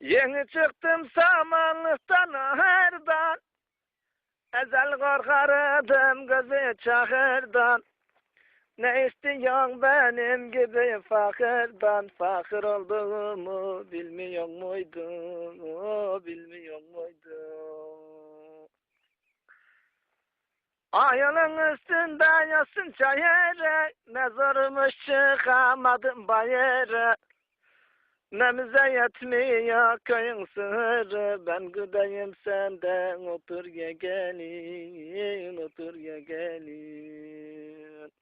Yeni çıktım samanlıktan herdan. Ezel korkardım gözü çakırdan. Ne istiyorsun benim gibi fakirdan? Fakir olduğumu bilmiyor muydun? Bilmiyor muydun? Ayının üstünde yasın çayırı, ne zormuş çıkamadım bayırı. Nemize yetmiyor köyün sığırı, ben gideyim senden otur ye gelin, otur ye gelin.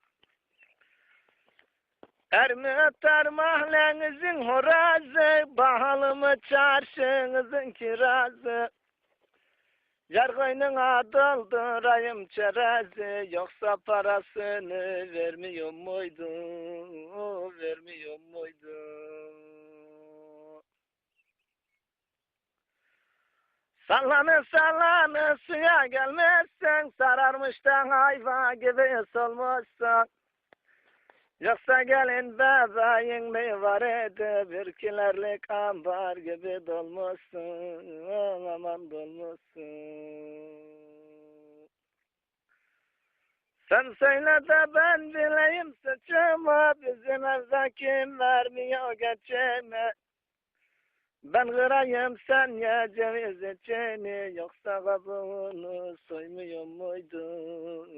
Ermi öter mahallenizin horazı, bahalı mı çarşınızın kirazı. Yargıyının adıldırayım çerezi, yoksa parasını vermiyor muydun, vermiyor muydun? Sallanır sallanır suya gelmezsen, sararmıştan hayva gibi solmuşsan. Yoksa gelin bebeğin mi var idi, bir kilerlik ambar gibi dolmuşsun, aman dolmuşsun. Sen söyle de ben bileyim suçumu, bizim evde kim vermiyor geçimi. Ben kırayım sen ye ceviz içini, yoksa kabuğunu soymuyor muydun?